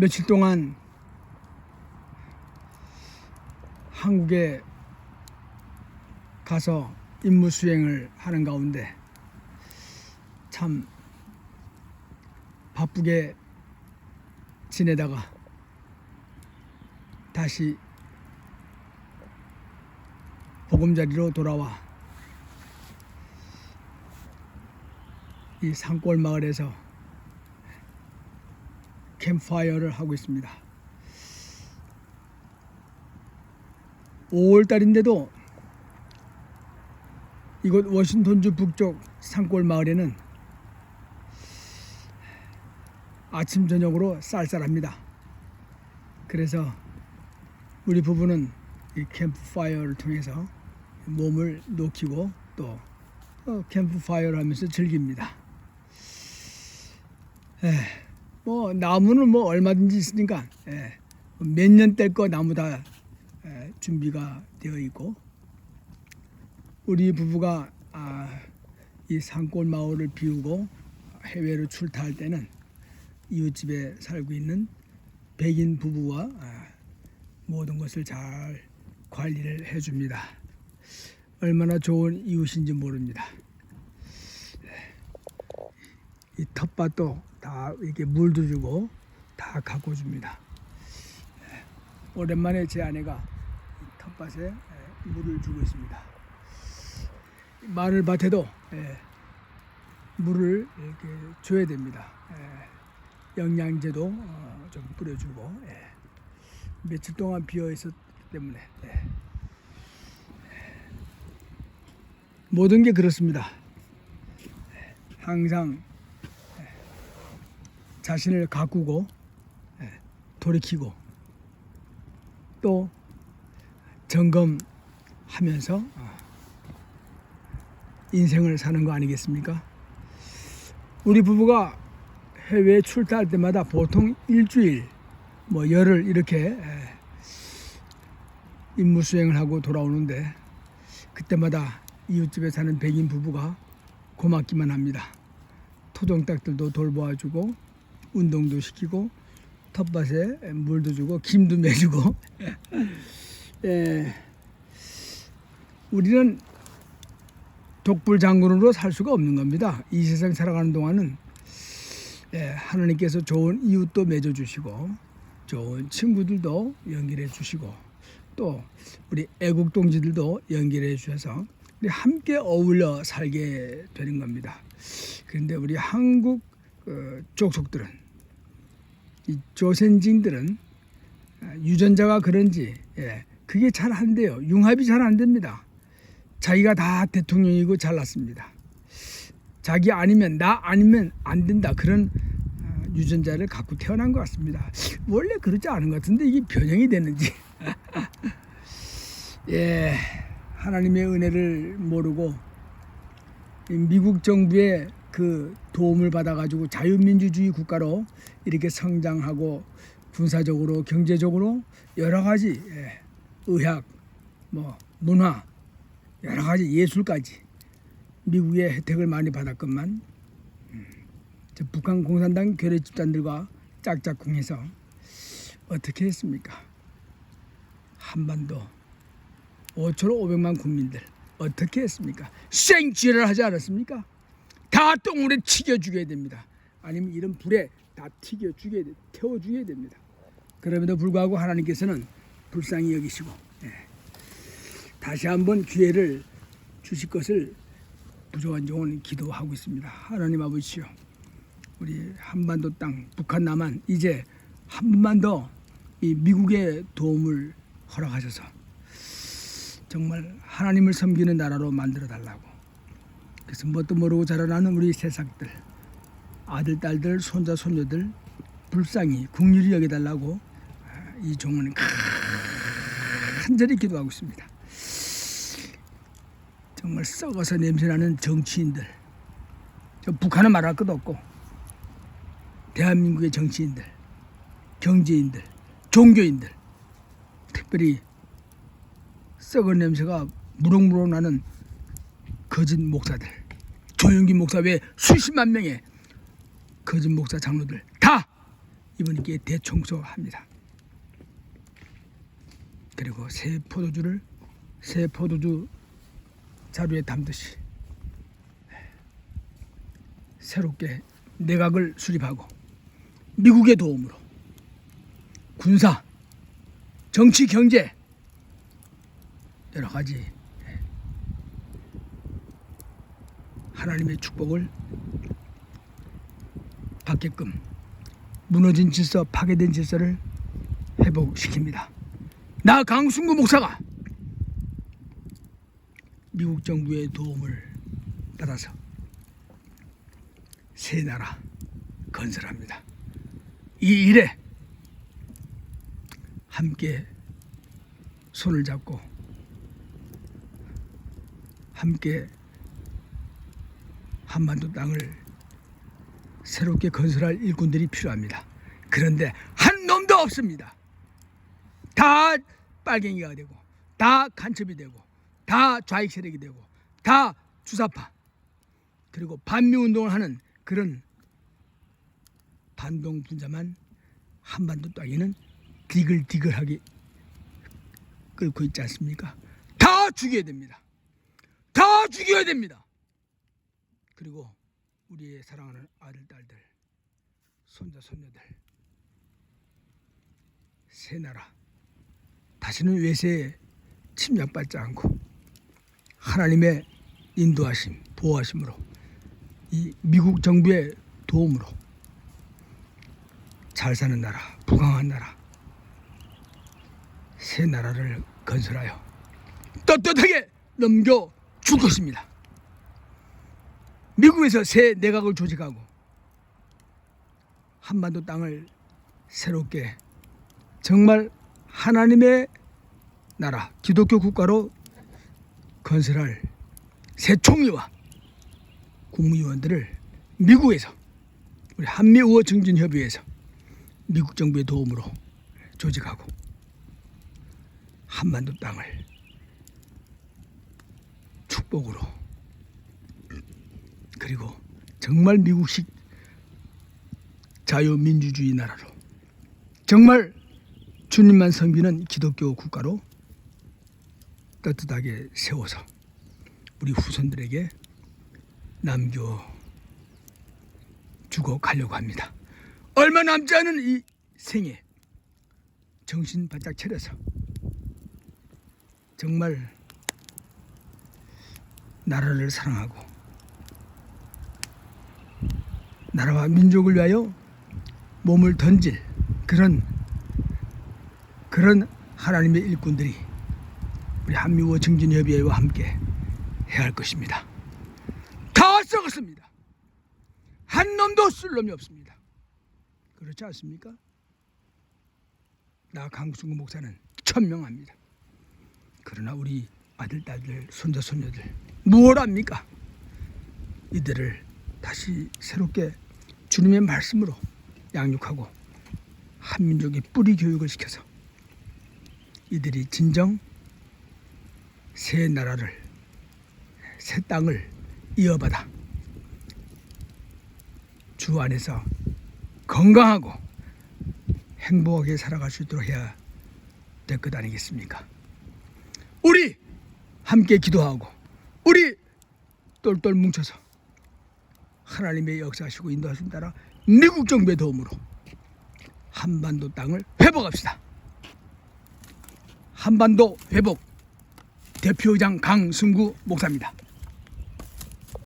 며칠 동안 한국에 가서 임무 수행을 하는 가운데 참 바쁘게 지내다가 다시 보금자리로 돌아와 이 산골 마을에서 캠파이어를 하고 있습니다. 5월 달인데도 이곳 워싱턴주 북쪽 산골 마을에는 아침 저녁으로 쌀쌀합니다. 그래서 우리 부부는 이 캠프파이어를 통해서 몸을 녹이고 또 어, 캠프파이어를 하면서 즐깁니다. 에, 뭐 나무는 뭐 얼마든지 있으니까 몇년뗄거 나무 다 에, 준비가 되어 있고 우리 부부가 아, 이 산골 마을을 비우고 해외로 출타할 때는 이웃집에 살고 있는 백인 부부와 아, 모든 것을 잘 관리를 해줍니다. 얼마나 좋은 이웃인지 모릅니다. 이 텃밭도 다 이렇게 물도 주고 다 가꿔 줍니다. 오랜만에 제 아내가 이 텃밭에 물을 주고 있습니다. 마늘밭에도 예, 물을 이렇게 줘야 됩니다. 예, 영양제도 어, 좀 뿌려주고 예. 며칠 동안 비어 있었기 때문에 예. 모든 게 그렇습니다. 항상 예, 자신을 가꾸고 예, 돌이키고 또 점검하면서 어, 인생을 사는 거 아니겠습니까? 우리 부부가 해외 출타할 때마다 보통 일주일, 뭐 열흘 이렇게 에, 임무 수행을 하고 돌아오는데 그때마다 이웃집에 사는 백인 부부가 고맙기만 합니다. 토종닭들도 돌보아주고 운동도 시키고 텃밭에 물도 주고 김도 매주고 예, 우리는 독불 장군으로 살 수가 없는 겁니다. 이 세상 살아가는 동안은 예, 하나님께서 좋은 이웃도 맺어 주시고 좋은 친구들도 연결해 주시고 또 우리 애국 동지들도 연결해 주셔서 우리 함께 어울려 살게 되는 겁니다. 그런데 우리 한국 어, 족속들은 이 조선진들은 아, 유전자가 그런지 예, 그게 잘 안 돼요. 융합이 잘 안 됩니다. 자기가 다 대통령이고 잘났습니다. 자기 아니면 나 아니면 안 된다 그런 어, 유전자를 갖고 태어난 것 같습니다. 원래 그렇지 않은 것 같은데 이게 변형이 됐는지. 예, 하나님의 은혜를 모르고 이 미국 정부의 그 도움을 받아가지고 자유민주주의 국가로 이렇게 성장하고 군사적으로 경제적으로 여러 가지 예, 의학, 뭐 문화 여러 가지 예술까지 미국의 혜택을 많이 받았건만 음, 저 북한 공산당 괴뢰 집단들과 짝짝꿍해서 어떻게 했습니까? 한반도 5천 5백만 국민들 어떻게 했습니까? 생쥐를 하지 않았습니까? 다 똥물에 튀겨 죽여야 됩니다. 아니면 이런 불에 다 튀겨 죽여야 돼, 태워 죽여야 됩니다. 그럼에도 불구하고 하나님께서는 불쌍히 여기시고 예. 다시 한번 기회를 주실 것을 부조한종은 기도하고 있습니다. 하나님 아버지요, 우리 한반도 땅, 북한 남한 이제 한 번만 더 이 미국의 도움을 허락하셔서 정말 하나님을 섬기는 나라로 만들어 달라고. 그래서 뭣도 모르고 자라나는 우리 새싹들, 아들, 딸들, 손자, 손녀들 불쌍히 국률이 여겨달라고 이 종은 간절히 기도하고 있습니다. 정말 썩어서 냄새나는 정치인들. 저 북한은 말할 것도 없고 대한민국의 정치인들, 경제인들, 종교인들, 특별히 썩은 냄새가 무럭무럭 나는 거짓 목사들, 조영기 목사 외 수십만 명의 거짓 목사 장로들 다 이분께 대청소합니다. 그리고 새 포도주를 새 포도주 자루에 담듯이 새롭게 내각을 수립하고 미국의 도움으로 군사, 정치, 경제 여러 가지 하나님의 축복을 받게끔 무너진 질서, 파괴된 질서를 회복시킵니다. 나 강순구 목사가 미국 정부의 도움을 받아서 새 나라 건설합니다. 이 일에 함께 손을 잡고 함께 한반도 땅을 새롭게 건설할 일꾼들이 필요합니다. 그런데 한 놈도 없습니다. 다 빨갱이가 되고 다 간첩이 되고 다 좌익 세력이 되고 다 주사파 그리고 반미 운동을 하는 그런 반동 분자만 한반도 땅에는 디글디글하게 끓고 있지 않습니까? 다 죽여야 됩니다. 다 죽여야 됩니다. 그리고 우리의 사랑하는 아들, 딸들, 손자, 손녀들, 새 나라 다시는 외세에 침략받지 않고 하나님의 인도하심, 보호하심으로 이 미국 정부의 도움으로 잘 사는 나라, 부강한 나라, 새 나라를 건설하여 떳떳하게 넘겨 줄 것입니다. 미국에서 새 내각을 조직하고 한반도 땅을 새롭게 정말 하나님의 나라, 기독교 국가로 건설할 새 총리와 국무위원들을 미국에서 우리 한미 우호 증진 협의회에서 미국 정부의 도움으로 조직하고 한반도 땅을 축복으로 그리고 정말 미국식 자유민주주의 나라로 정말 주님만 섬기는 기독교 국가로 떳떳하게 세워서 우리 후손들에게 남겨 주고 가려고 합니다. 얼마 남지 않은 이 생에 정신 바짝 차려서 정말 나라를 사랑하고 나라와 민족을 위하여 몸을 던질 그런 그런 하나님의 일꾼들이 우리 한미호 증진협의회와 함께 해야 할 것입니다. 다 썩었습니다. 한 놈도 쓸 놈이 없습니다. 그렇지 않습니까? 나 강승구 목사는 천명합니다. 그러나 우리 아들, 딸들, 손자, 손녀들 무엇 합니까? 이들을 다시 새롭게 주님의 말씀으로 양육하고 한민족의 뿌리 교육을 시켜서 이들이 진정 새 나라를 새 땅을 이어받아 주 안에서 건강하고 행복하게 살아갈 수 있도록 해야 될 것 아니겠습니까? 우리 함께 기도하고 우리 똘똘 뭉쳐서 하나님의 역사하시고 인도하심 따라 미국 정부의 도움으로 한반도 땅을 회복합시다. 한반도 회복 대표의장 강승구 목사입니다.